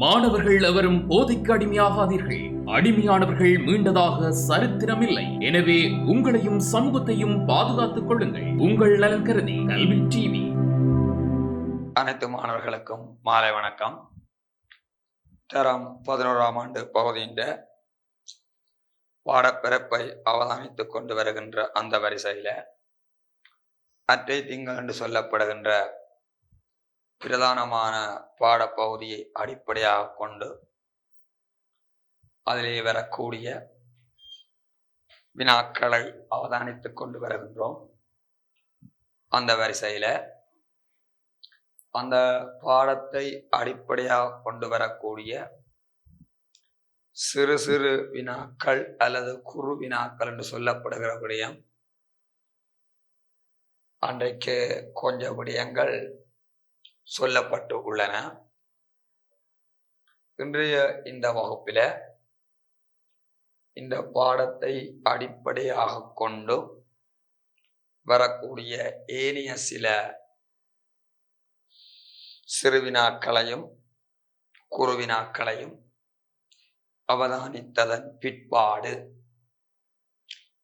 மாணவர்கள் எவரும் போதைக்கு அடிமையாகாதீர்கள். அடிமையானவர்கள் மீண்டதாக சரித்திரமில்லை. எனவே உங்களையும் சமூகத்தையும் பாதுகாத்துக் கொள்ளுங்கள். உங்கள் நலன் கருதி கல்வி டிவி. அனைத்து மாணவர்களுக்கும் மாலை வணக்கம். தரம் பதினோராம் ஆண்டு பகுதியின் பாடப்பிறப்பை அவதானித்துக் கொண்டு வருகின்ற அந்த வரிசையில அற்றை திங்கள் என்று சொல்லப்படுகின்ற பிரதானமான பாடப்பகுதியை அடிப்படையாக கொண்டு அதிலே வரக்கூடிய வினாக்களை அவதானித்துக் கொண்டு வருகின்றோம். அந்த வரிசையில அந்த பாடத்தை அடிப்படையாக கொண்டு வரக்கூடிய சிறு சிறு வினாக்கள் அல்லது குறு வினாக்கள் என்று சொல்லப்படுகிற விடயம் அன்றைக்கு கொஞ்ச விடயங்கள் சொல்லப்பட்டு உள்ளன இன்றைய இந்த வகுப்பில இந்த பாடத்தை அடிப்படையாக கொண்டு வரக்கூடிய ஏனைய சில சிறுவினாக்களையும் குருவினாக்களையும் அவதானித்ததன் பிற்பாடு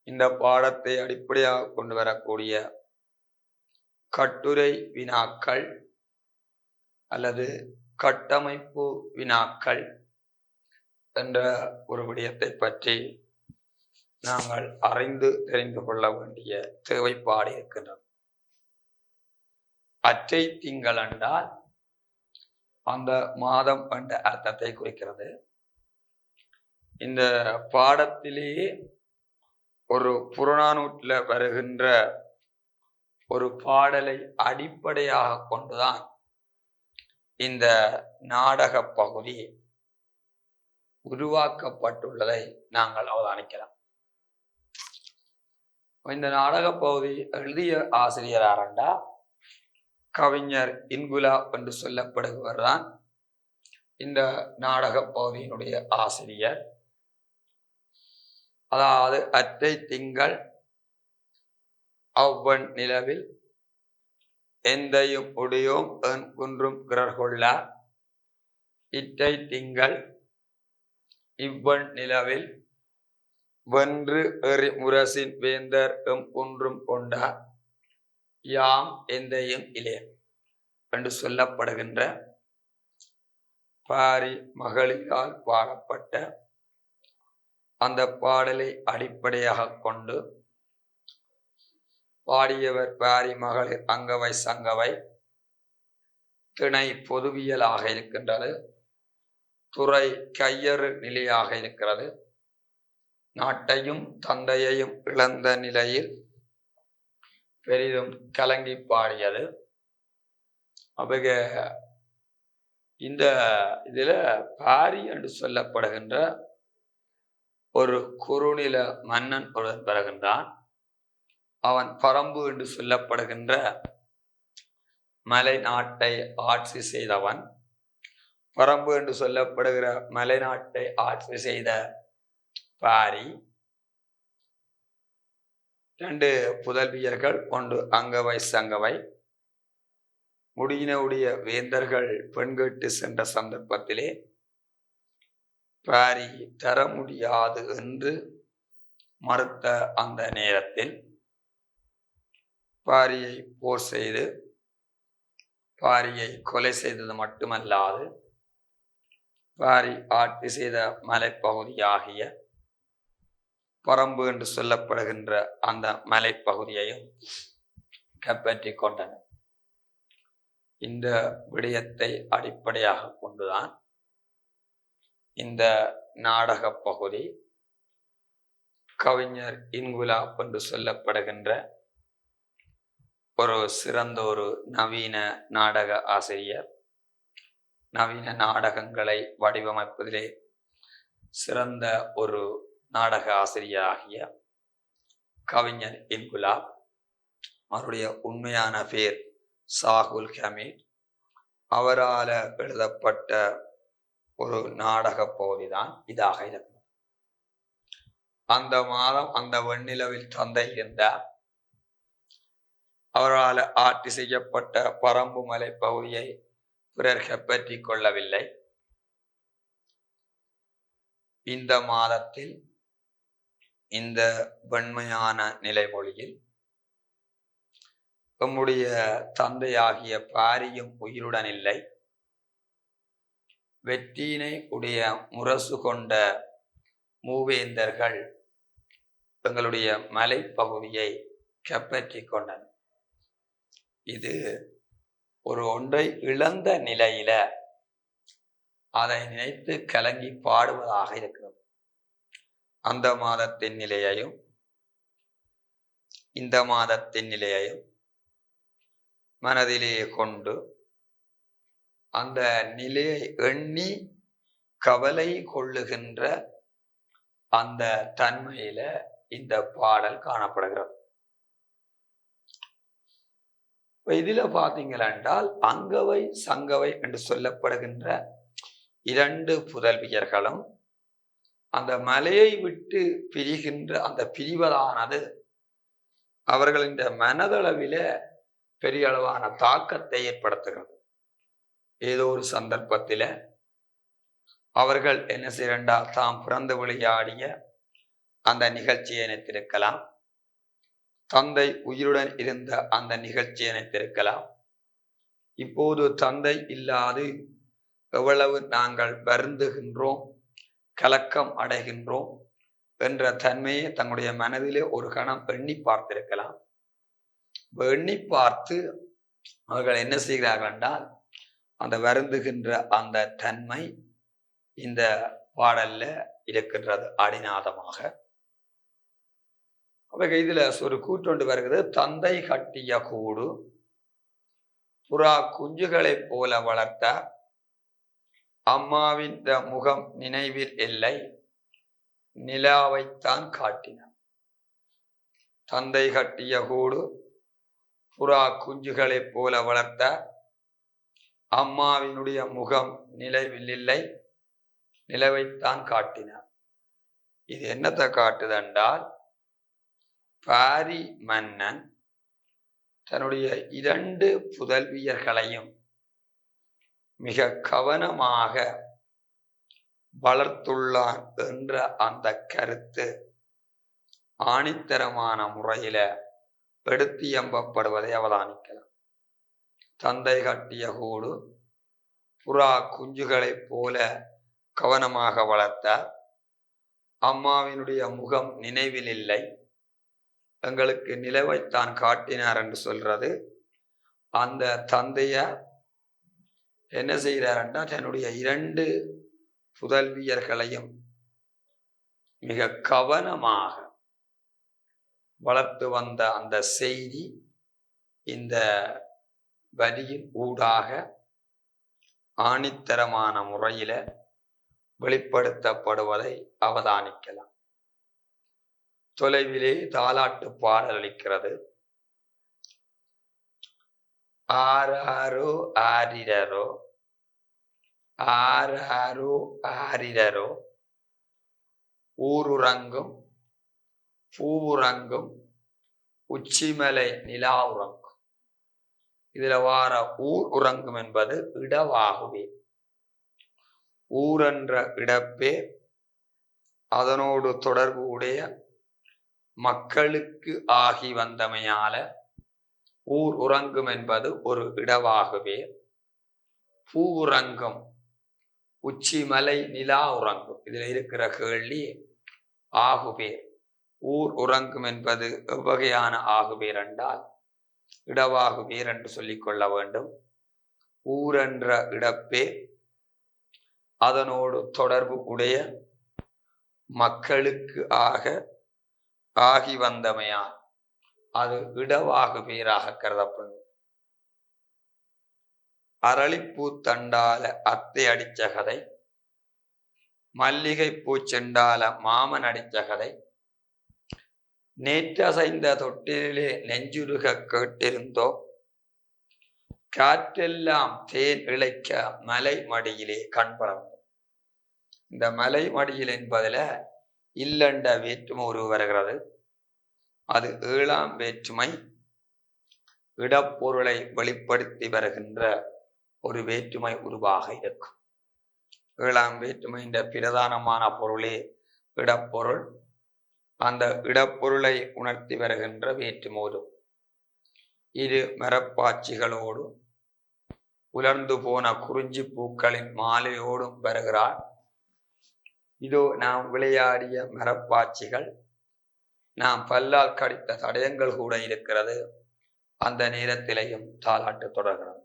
இந்த பாடத்தை அடிப்படையாக கொண்டு வரக்கூடிய கட்டுரை வினாக்கள் அல்லது கட்டமைப்பு வினாக்கள் என்ற ஒரு விடயத்தை பற்றி நாங்கள் அறிந்து தெரிந்து கொள்ள வேண்டிய தேவைப்பாடு இருக்கின்றது. அச்சை திங்கள் என்றால் அந்த மாதம் என்ற அர்த்தத்தை குறிக்கிறது. இந்த பாடத்திலேயே ஒரு புறநானூற்றில் வருகின்ற ஒரு பாடலை அடிப்படையாக கொண்டுதான் இந்த நாடக பகுதி உருவாக்கப்பட்டுள்ளதை நாங்கள் அவதானிக்கலாம். இந்த நாடக பகுதி எழுதிய ஆசிரியர் ஆரண்டா கவிஞர் இன்குலா என்று சொல்லப்படுபவர் தான் இந்த நாடக பகுதியினுடைய ஆசிரியர். அதாவது அத்தை திங்கள் அவ்வன் நிலவில் எந்தையும் உடையோம் என் குன்றும் பிறர் இட்டை திங்கள் இவ்வன் நிலவில் வென்று எறி முரசின் வேந்தர் எம் குன்றும் கொண்டார் யாம் எந்தையும் இலே என்று சொல்லப்படுகின்ற பாரி மகளிரால் பாடப்பட்ட அந்த பாடலை அடிப்படையாக கொண்டு பாடியவர் பாரி மகளிர் அங்கவை சங்கவை திணை பொதுவியலாக இருக்கின்றது. துறை கையறு நிலையாக இருக்கிறது. நாட்டையும் தந்தையையும் இழந்த நிலையில் பெரிதும் கலங்கி பாடியது. அவங்க இந்த இதுல பாரி என்று சொல்லப்படுகின்ற ஒரு குறுநில மன்னன் ஒருவன் பிறகின்றான். அவன் பரம்பு என்று சொல்லப்படுகின்ற மலை நாட்டை ஆட்சி செய்தவன். பரம்பு என்று சொல்லப்படுகிற மலை நாட்டை ஆட்சி செய்த பாரி. ரெண்டு புதல்வியர்கள் ஒன்று அங்கவை சங்கவை. முடியினவுடைய வேந்தர்கள் பெண்கேட்டு சென்ற சந்தர்ப்பத்திலே பாரி தர முடியாது என்று மறுத்த அந்த நேரத்தில் பாரியை போர் செய்து பாரியை கொலை செய்தது மட்டுமல்லாது பாரி ஆட்சி செய்த மலைப்பகுதியாகிய பரம்பு என்று சொல்லப்படுகின்ற அந்த மலைப்பகுதியையும் கைப்பற்றி கொண்டனர் இந்த விடயத்தை அடிப்படையாக கொண்டுதான் இந்த நாடக பகுதி கவிஞர் இன்குலாப் என்று சொல்லப்படுகின்ற ஒரு சிறந்த ஒரு நவீன நாடக ஆசிரியர். நவீன நாடகங்களை வடிவமைப்பதிலே சிறந்த ஒரு நாடக ஆசிரியராகிய கவிஞர் இன்குலாப் அவருடைய உண்மையான பேர் சாகுல் ஹமீத். அவரால் எழுதப்பட்ட ஒரு நாடக பகுதிதான் இதாக இருக்கும் அந்த மாதம் அந்த வெண்ணிலவில் தந்தை இருந்தார் அவரால் ஆட்சி செய்யப்பட்ட பரம்பு மலை பகுதியை பிறர் கைப்பற்றி கொள்ளவில்லை. இந்த மாதத்தில் இந்த வெண்மையான நிலைமொழியில் நம்முடைய தந்தையாகிய பாரியும் உயிருடன் இல்லை. வெற்றியினை உடைய முரசு கொண்ட மூவேந்தர்கள் எங்களுடைய மலைப்பகுதியை கைப்பற்றிக் கொண்டனர். இது ஒரு ஒன்றை இழந்த நிலையில அதை நினைத்து கலங்கி பாடுவதாக இருக்கிறது. அந்த மாதத்தின் நிலையையும் இந்த மாதத்தின் நிலையையும் மனதிலே கொண்டு அந்த நிலையை எண்ணி கவலை கொள்ளுகின்ற அந்த தன்மையில இந்த பாடல் காணப்படுகிறது. இப்ப இதுல பாத்தீங்கள் அங்கவை சங்கவை என்று சொல்லப்படுகின்ற இரண்டு புதல்வியர்களும் அந்த மலையை விட்டு பிரிகின்ற அந்த பிரிவதானது அவர்களின் மனதளவில பெரிய அளவான தாக்கத்தை ஏற்படுத்துகிறது. ஏதோ ஒரு சந்தர்ப்பத்தில் அவர்கள் என்ன செய்யண்டா தாம் பிறந்து விளையாடிய அந்த நிகழ்ச்சியை நினைத்திருக்கலாம். தந்தை உயிருடன் இருந்த அந்த நிகழ்ச்சியை நினைத்திருக்கலாம் இப்போது தந்தை இல்லாது எவ்வளவு நாங்கள் வருந்துகின்றோம் கலக்கம் அடைகின்றோம் என்ற தன்மையை தங்களுடைய மனதிலே ஒரு கணம் எண்ணி பார்த்திருக்கலாம். எண்ணி பார்த்து அவர்கள் என்ன செய்கிறார்கள் என்றால் அந்த வருந்துகின்ற அந்த தன்மை இந்த பாடல்ல இருக்கின்றது அடிநாதமாக. அப்போ இதுல ஒரு கூற்றொண்டு வருகிறது. தந்தை கட்டிய கூடு. புறா குஞ்சுகளைப் போல வளர்த்த. அம்மாவின் முகம் நினைவில் இல்லை. நிலாவைத்தான் காட்டினார் தந்தை கட்டிய கூடு. புறா குஞ்சுகளைப் போல வளர்த்த. அம்மாவினுடைய முகம் நிலவில் இல்லை. நிலவைத்தான் காட்டினார் இது என்னத்தை காட்டுதென்றால் பாரி மன்னன் தன்னுடைய இரண்டு புதல்வியர்களையும் மிக கவனமாக வளர்த்துள்ளான் என்ற அந்த கருத்து ஆணித்தரமான முறையில எடுத்தியம்பப்படுவதை அவதானிக்கலாம் தந்தை கட்டிய கூடு புறா குஞ்சுகளைப் போல கவனமாக வளர்த்தார். அம்மாவினுடைய முகம் நினைவில் இல்லை. எங்களுக்கு நிலவைத்தான் காட்டினார் என்று சொல்றது. அந்த தந்தைய என்ன செய்கிறார்னா தன்னுடைய இரண்டு புதல்வியர்களையும் மிக கவனமாக வளர்த்து வந்த அந்த செய்தி இந்த வரியின் ஊடாக ஆணித்தரமான முறையில் வெளிப்படுத்தப்படுவதை அவதானிக்கலாம். தொலைவிலே தாலாட்டு பாடல் அளிக்கிறது. ஆறாரோ ஆரிரரோ ஆறாரோ ஆரிரரோ ஊருறங்கும் பூவுறங்கும் உச்சிமலை நிலா உறங்கும் இதுல வார ஊர் உறங்கும் என்பது இடவாகுவே. ஊரென்ற இடப்பே அதனோடு தொடர்பு உடைய மக்களுக்கு ஆகி வந்தமையால ஊர் உறங்கும் என்பது ஒரு இடவாகவே பூ உறங்கும் உச்சிமலை நிலா உறங்கும். இதுல இருக்கிற கேள்வி ஆகுபேர் ஊர் உறங்கும் என்பது எவ்வகையான ஆகுபேர் என்றால் இடவாகுபேர் என்று சொல்லிக் கொள்ள வேண்டும். ஊரென்ற இடப்பே அதனோடு தொடர்பு உடைய மக்களுக்கு ஆக ஆகி வந்தமையால் அது இடவாக பேராக கருதப்படுது அரளிப்பூ தண்டால அத்தை அடிச்ச கதை. மல்லிகை பூச்செண்டால மாமன் அடிச்ச கதை. நேற்றசைந்த தொட்டிலே நெஞ்சுருக கேட்டிருந்தோ? காற்றெல்லாம் தேன் இழைக்க மலை மடியிலே கண்படம் இந்த மலை மடியில் என்பதுல இல்லண்ட வேற்றுமை உருவு வருகிறது. அது ஏழாம் வேற்றுமை இடப்பொருளை வெளிப்படுத்தி வருகின்ற ஒரு வேற்றுமை உருவாக இருக்கும். ஏழாம் வேற்றுமையின் பிரதானமான பொருளே இடப்பொருள். அந்த இடப்பொருளை உணர்த்தி வருகின்ற வேற்றுமோதும் இரு மரப்பாச்சிகளோடும் உலர்ந்து போன குறிஞ்சி பூக்களின் மாலையோடும் வருகிறார். இதோ நாம் விளையாடிய மரப்பாட்சிகள் நாம் பல்லால் கடித்த தடயங்கள் கூட இருக்கிறது. அந்த நேரத்திலையும் தாலாட்டு தொடர்கிறது.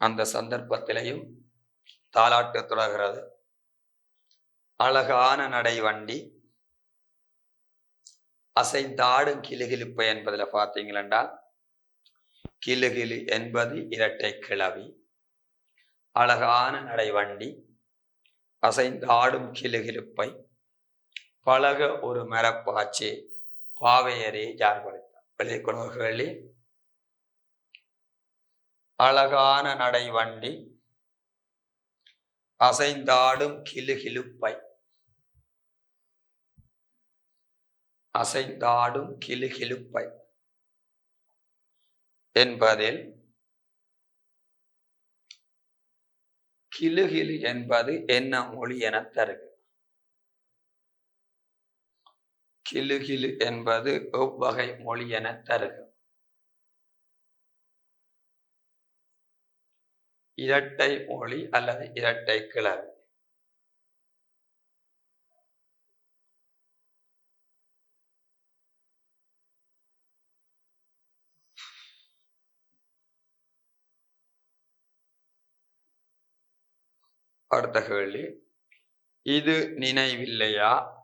அந்த சந்தர்ப்பத்திலையும் தாலாட்டு தொடர்கிறது. அழகான நடை வண்டி அசைந்தாடும் கிளுகிழுப்பு என்பதுல பார்த்தீங்களா கிளுகிளு என்பது இரட்டை கிளவி. அழகான நடைவண்டி அசைந்தாடும் கிளுகிழுப்பை பழக ஒரு மரப்பாச்சி பாவையரே யார் படைத்தார்? வெளிக்குணர்களே அழகான நடைவண்டி அசைந்தாடும் கிளுகிழுப்பை அசைந்தாடும் கிளுகிழுப்பை என்பதில் கிலுகிலு என்பது என்ன மொழி என தருக. கிலுகிலு என்பது எவ்வகை மொழி என தருக. இரட்டை மொழி அல்லது இரட்டை கிளறு அடுத்த கேள்வி இது நினைவில்லையா?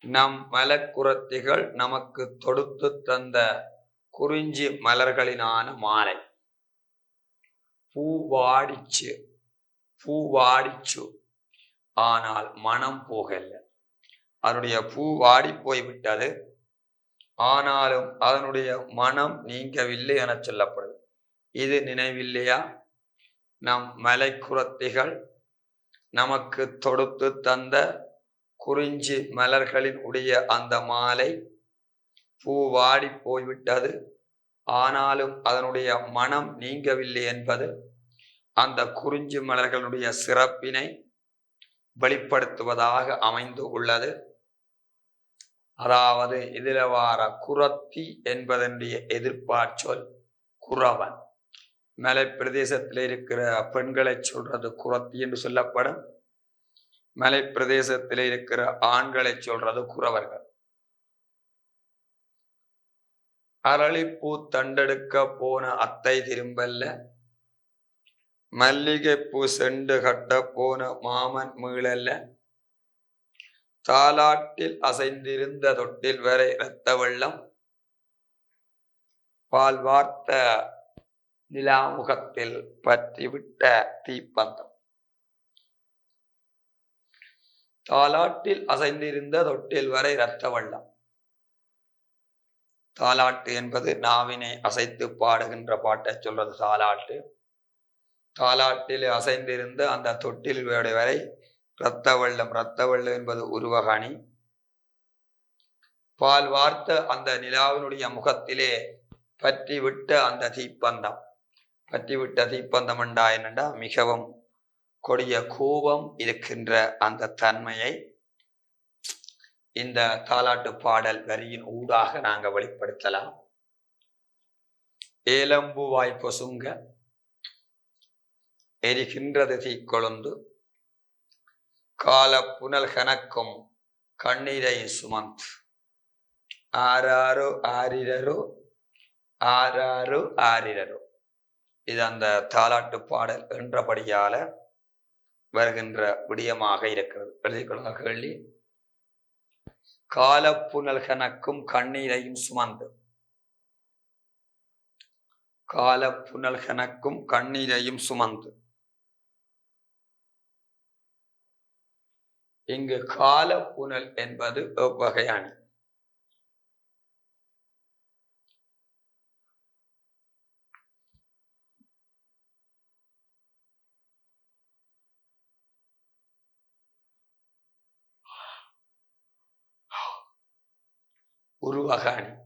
நம் மலக்குரத்திகள் நமக்கு தொடுத்து தந்த குறிஞ்சி மலர்களினான மாலை. பூவாடிச்சு பூவாடிச்சு ஆனால் மனம் போகல. அதனுடைய பூ வாடி போய்விட்டது. ஆனாலும் அதனுடைய மனம் நீங்கவில்லை என சொல்லப்படுது. இது நினைவில்லையா? நம் மலைக்குரத்திகள் நமக்கு தொடுத்து தந்த குறிஞ்சி மலர்களின் உடைய அந்த மாலை பூ வாடி போய்விட்டது. ஆனாலும் அதனுடைய மனம் நீங்கவில்லை என்பது அந்த குறிஞ்சி மலர்களுடைய சிறப்பினை வெளிப்படுத்துவதாக அமைந்து உள்ளது. அதாவது இதில் வார குரத்தி என்பதனுடைய எதிர்பார்ச்சொல் குறவன். மலை பிரதேசத்தில் இருக்கிற பெண்களை சொல்றது குரத்தி என்று சொல்லப்படும். மலை பிரதேசத்தில் இருக்கிற ஆண்களை சொல்றது குறவர்கள். அரளிப்பூ தண்டெடுக்க போன அத்தை திரும்பல்ல. மல்லிகைப்பூ செண்டு கட்ட போன மாமன் மீளல்ல. தாலாட்டில் அசைந்திருந்த தொட்டில் வரை இரத்த வெள்ளம். பால் வார்த்த நிலாமுகத்தில் பற்றிவிட்ட தீப்பந்தம். தாலாட்டில் அசைந்திருந்த தொட்டில் வரை இரத்த வெள்ளம். தாலாட்டு என்பது நாவினை அசைத்து பாடுகின்ற பாட்டை சொல்றது தாலாட்டு. தாலாட்டில் அசைந்திருந்த அந்த தொட்டில் வரை இரத்த வெள்ளம் இரத்த வெள்ளம் என்பது உருவகாணி பால் வார்த்த அந்த நிலாவினுடைய முகத்திலே பற்றி விட்ட அந்த தீப்பந்தம். பற்றிவிட்ட தீப்பந்தம் என்றா என்னண்டா? மிகவும் கொடிய கோபம் இருக்கின்ற அந்த தன்மையை இந்த தாலாட்டு பாடல் வரியின் ஊடாக நாங்க வெளிப்படுத்தலாம். ஏலம்புவாய் பொசுங்க எரிகின்றது தீக்கொழுந்து கால புனல் கணக்கும் கண்ணீரை சுமந்த். ஆறாரோ ஆரிரரோ ஆறாரோ ஆரிரரோ இது அந்த தாலாட்டு பாடல் என்றபடியால வருகின்ற விடயமாக இருக்கிறது. எழுதிக்கொள்ள கேள்வி. காலப்புனல் கணக்கும் கண்ணீரையும் சுமந்து. காலப்புனல் கணக்கும் கண்ணீரையும் சுமந்து. இங்கு காலப்புனல் என்பது எவ்வகை அணி உருவக அணி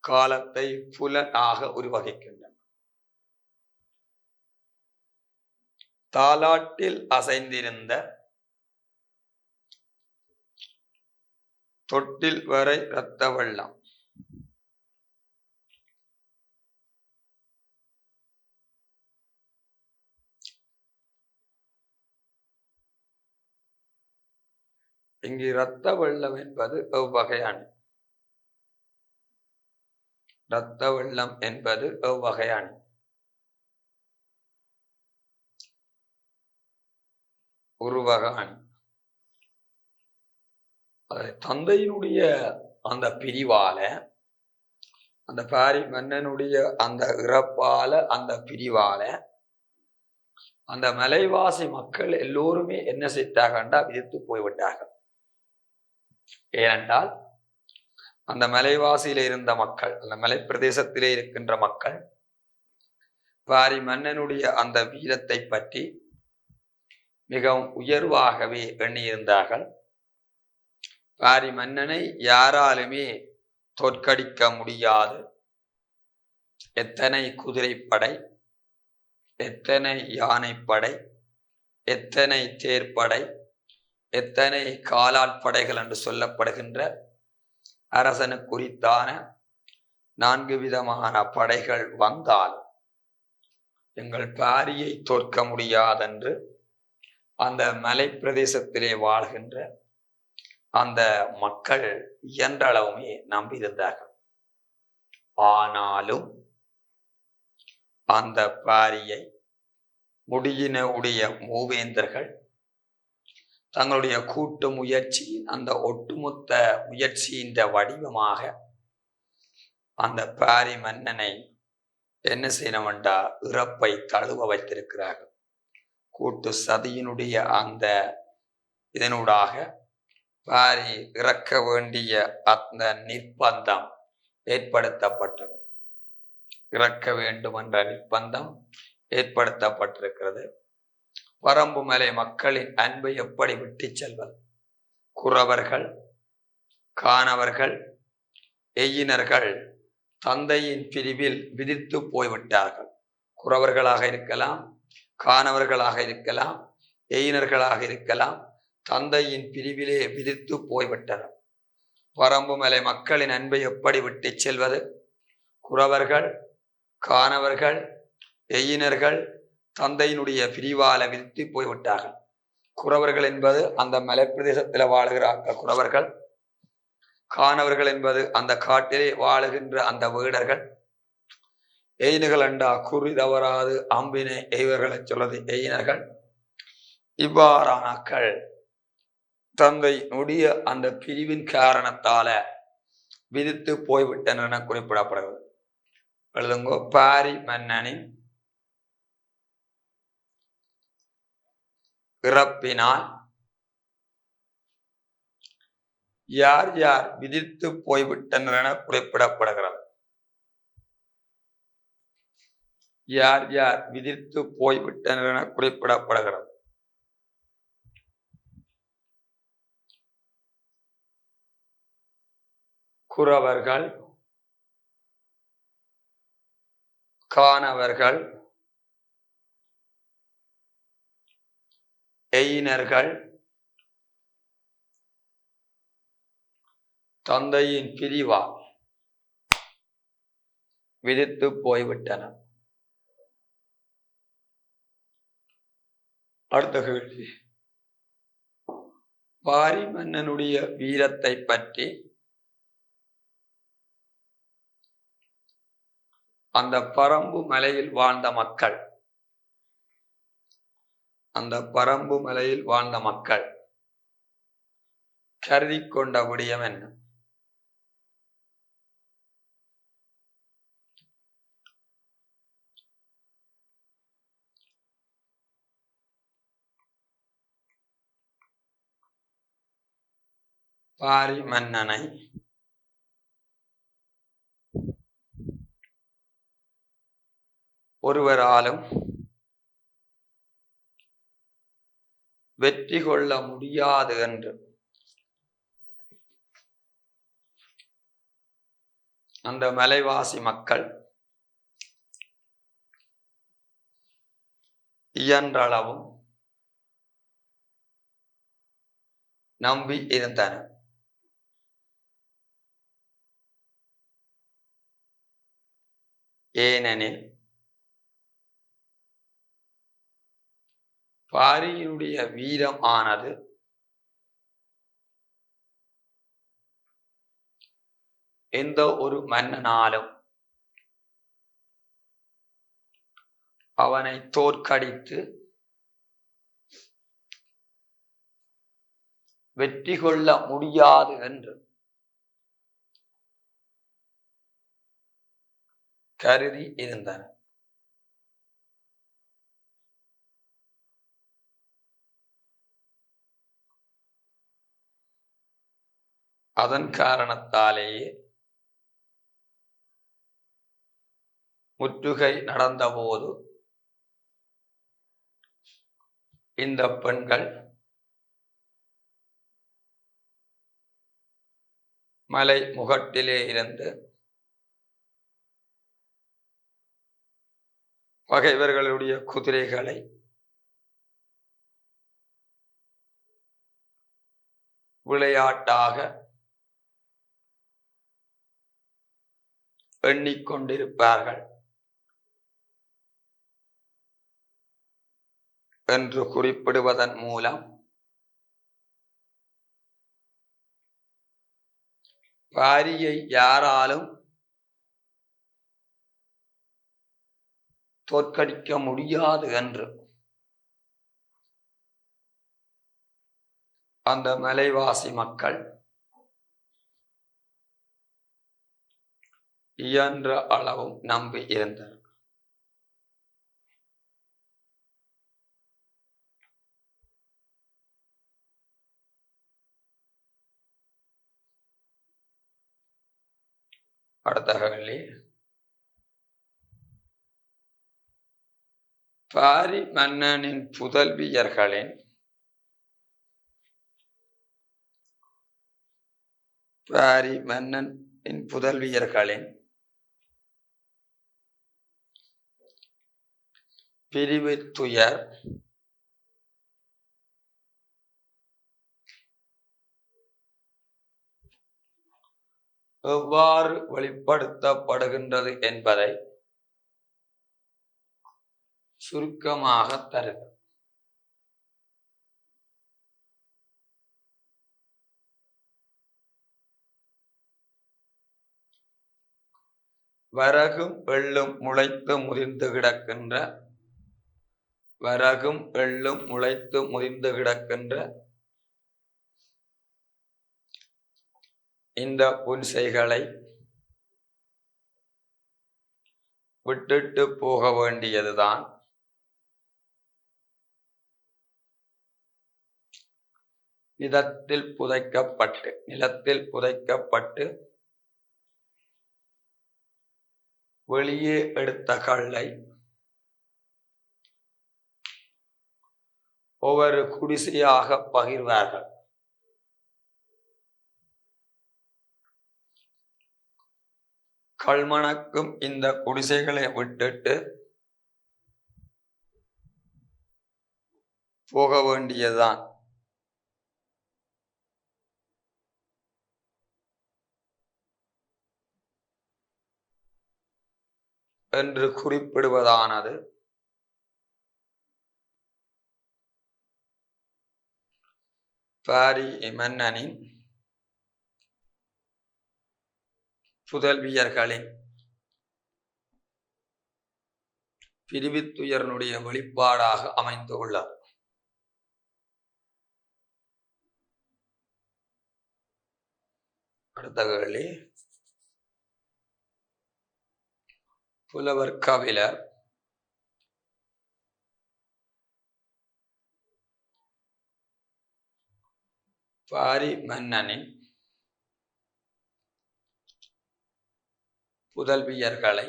காலத்தை புலனாக உருவகிக்கின்றன. தாலாட்டில் அசைந்திருந்த தொட்டில் வரை இரத்த வெள்ளம். இங்கு இரத்த வெள்ளம் என்பது எவ்வகையான? இரத்த வெள்ளம் என்பது எவ்வகையான? உருவகான் அது தந்தையினுடைய அந்த பிரிவால அந்த பாரி மன்னனுடைய அந்த இறப்பால அந்த பிரிவால அந்த மலைவாசி மக்கள் எல்லோருமே என்ன செய்தாகண்டா விதித்து போய்விட்டார்கள். ஏனென்றால் அந்த மலைவாசியில இருந்த மக்கள் அந்த மலை பிரதேசத்திலே இருக்கின்ற மக்கள் வாரி மன்னனுடைய அந்த வீரத்தை பற்றி மிகவும் உயர்வாகவே எண்ணியிருந்தார்கள். வாரி மன்னனை யாராலுமே தோற்கடிக்க முடியாது. எத்தனை குதிரைப்படை எத்தனை யானைப்படை எத்தனை தேர்ப்படை எத்தனை காலாட் படைகள் என்று சொல்லப்படுகின்ற அரசனு குறித்தான நான்கு விதமான படைகள் வந்தால் எங்கள் பாரியை தோற்க முடியாதென்று அந்த மலை பிரதேசத்திலே வாழ்கின்ற அந்த மக்கள் இயன்றளவுமே நம்பியிருந்தார்கள். ஆனாலும் அந்த பாரியை முடியின உடைய மூவேந்தர்கள் தங்களுடைய கூட்டு முயற்சியின் அந்த ஒட்டுமொத்த முயற்சியின் வடிவமாக அந்த பாரி மன்னனை என்ன செய்யணும்டா? இறப்பை தழுவ வைத்திருக்கிறார்கள். கூட்டு சதியினுடைய அந்த இதனூடாக பாரி இறக்க வேண்டிய அந்த நிர்பந்தம் ஏற்படுத்தப்பட்டது. இறக்க வேண்டும் என்ற நிர்பந்தம் ஏற்படுத்தப்பட்டிருக்கிறது. வரம்பு மலை மக்களின் அன்பை எப்படி விட்டு செல்வது? குறவர்கள் காணவர்கள் எய்யினர்கள் தந்தையின் பிரிவில் விதித்து போய்விட்டார்கள். குறவர்களாக இருக்கலாம் காணவர்களாக இருக்கலாம் எயினர்களாக இருக்கலாம் தந்தையின் பிரிவிலே விதித்து போய்விட்டனர். வரம்பு மலை மக்களின் அன்பை எப்படி விட்டு செல்வது? குறவர்கள் காணவர்கள் எயினர்கள் தந்தையினுடைய பிரிவால விதித்து போய்விட்டார்கள். குறவர்கள் என்பது அந்த மலைப்பிரதேசத்தில் வாழுகிறார்கள் குறவர்கள். காணவர்கள் என்பது அந்த காட்டிலே வாழுகின்ற அந்த வீடர்கள். எயினுகள் அண்டா குறி தவறாது அம்பினை எய்வர்களை சொல்வது எயினர்கள் இவ்வாறானாக்கள் தந்தை நுடைய அந்த பிரிவின் காரணத்தால விதித்து போய்விட்டனர் என குறிப்பிடப்படுகிறது. எழுதுங்கோ பாரி மன்னனின் பிறப்பினால் யார் யார் விதித்து போய்விட்டனர் என குறிப்பிடப்படுகிறது. யார் யார் விதித்து போய்விட்டனர் என குறிப்பிடப்படுகிறது. குறவர்கள் காணவர்கள் பேயினர்கள் தந்தையின் பிரிவா விதித்து போய்விட்டனர் அடுத்த கேள்வி. பாரி மன்னனுடைய வீரத்தை பற்றி அந்த பரம்பு மலையில் வாழ்ந்த மக்கள் அந்த பரம்பு மலையில் வாழ்ந்த மக்கள். கருதி கொண்ட விடயம் என்ன? பாரி மன்னனை ஒருவராலும் வெற்றி கொள்ள முடியாது என்று அந்த மலைவாசி மக்கள் இயன்றளவும் நம்பி இருந்தன ஏனெனில் பாரியினுடைய வீரம் ஆனது எந்த ஒரு மன்னனாலும் அவனை தோற்கடித்து வெற்றி கொள்ள முடியாது என்று கருதி இருந்தன அதன் காரணத்தாலேயே முற்றுகை நடந்தபோது இந்த பெண்கள் மலை முகட்டிலே இருந்து பகைவர்களுடைய குதிரைகளை விளையாட்டாக எண்ணிக்கொண்டிருப்பார்கள் என்று குறிப்பிடுவதன் மூலம் பாரியை யாராலும் தோற்கடிக்க முடியாது என்று அந்த மலைவாசி மக்கள் இயன்ற அளவும் நம்பி இருந்தார் அடுத்த பாரி மன்னனின் புதல்வியர்களின் பாரி மன்னனின் புதல்வியர்களின் பிரிவு துயர் எவ்வாறு வெளிப்படுத்தப்படுகின்றது என்பதை சுருக்கமாக தருக. வரகும் வெள்ளும் முளைத்து முறிந்து கிடக்கின்ற வரகும் எள்ளும் முளைத்து முறிந்து கிடக்கின்ற இந்த புன்சைகளை விட்டுட்டு போக வேண்டியதுதான். நிலத்தில் புதைக்கப்பட்டு நிலத்தில் புதைக்கப்பட்டு வெளியே எடுத்த கல்லை ஒவ்வொரு குடிசையாக பகிர்வார்கள். கல்மணக்கும் இந்த குடிசைகளை விட்டுட்டு போக வேண்டியதுதான். என்று குறிப்பிடுவதானது. பாரி மன்னனின் புதல்வியர்களின் பிரிவித்துயரனுடைய வெளிப்பாடாக அமைந்துள்ளார் அடுத்த கேள்வி புலவர் கவிழர் பாரி மன்னனின் புதல்வியர்களை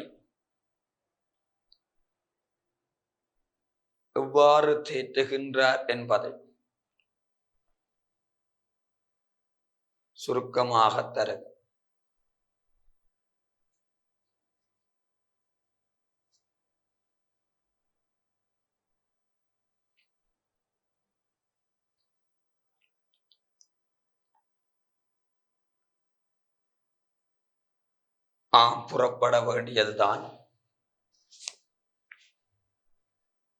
எவ்வாறு தேற்றுகின்றார் என்பதை சுருக்கமாக தர ஆம் புறப்பட வேண்டியதுதான்.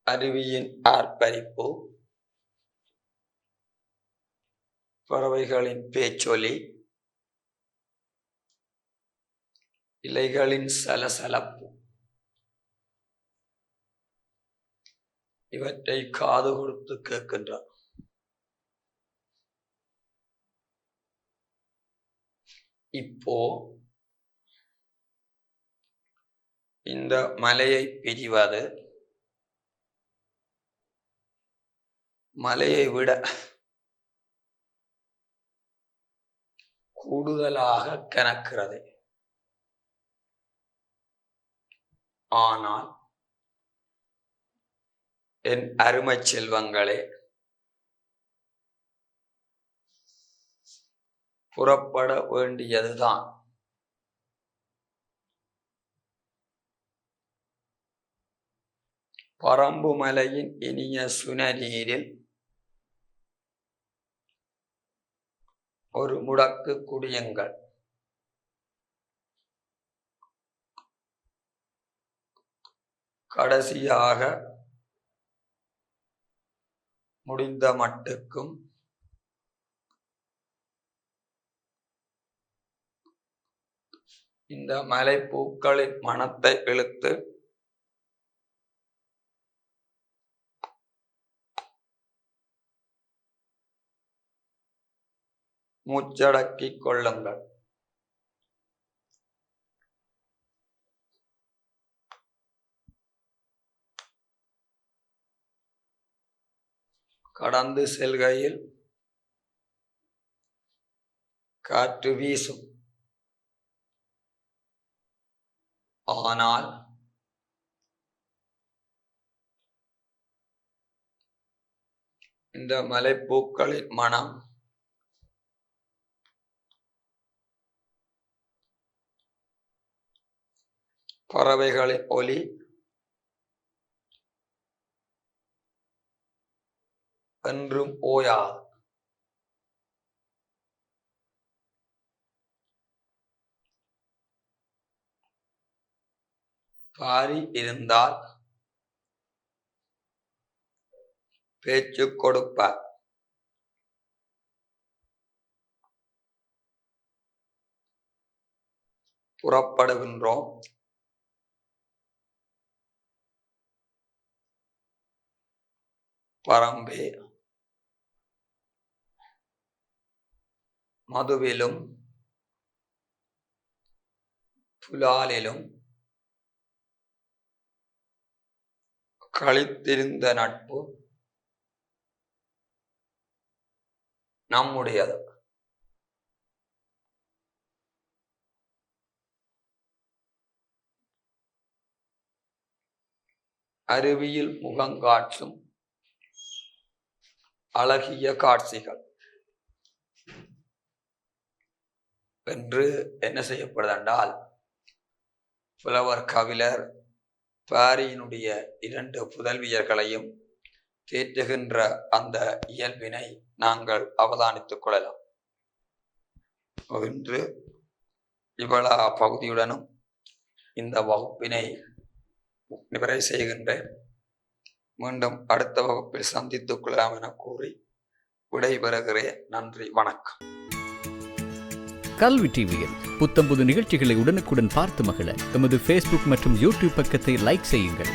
அருவியின் ஆர்ப்பரிப்பு பறவைகளின் பேச்சொலி இலைகளின் சலசலப்பு. இவற்றை காது கொடுத்து கேட்கின்றார். இப்போ இந்த மலையை பிரிவது. மலையை விட கூடுதலாக கணக்கிறது ஆனால் என் அருமை செல்வங்களே புறப்பட வேண்டியதுதான். பரம்பு மலையின் இனிய சுனநீரில் ஒரு முடக்கு குடியுங்கள் கடைசியாக முடிந்த மட்டுக்கும் இந்த மலைப்பூக்களின் மனத்தை இழுத்து மூச்சடக்கிக் கொள்ளுங்கள். கடந்து செல்கையில் காற்று வீசும். ஆனால் இந்த மலைப்பூக்களின் மனம் பறவைகளின் ஒலி. என்றும் ஓயாது பாரி இருந்தால் பேச்சு கொடுப்பார் புறப்படுகின்றோம். பரம்பே மதுவிலும் புலாலிலும் கழித்திருந்த நட்பு நம்முடையது. அருவியில் முகங்காற்றும் அழகிய காட்சிகள். என்று என்ன செய்யப்படுதென்றால் புலவர் கவிழர் பாரியினுடைய இரண்டு புதல்வியர்களையும் தேற்றுகின்ற அந்த இயல்பினை நாங்கள் அவதானித்துக் கொள்ளலாம். இன்று இவ்வளா பகுதியுடனும் இந்த வகுப்பினை நிறைவு செய்கின்றேன். மீண்டும் அடுத்த வகுப்பில் சந்தித்துக் கொள்ளலாம் என கூறி விடைபெறுகிறேன். நன்றி வணக்கம். கல்வி டிவியில் புத்தம்புது நிகழ்ச்சிகளை உடனுக்குடன் பார்த்து மகிழ. எமது ஃபேஸ்புக் மற்றும் யூடியூப் பக்கத்தை லைக் செய்யுங்கள்.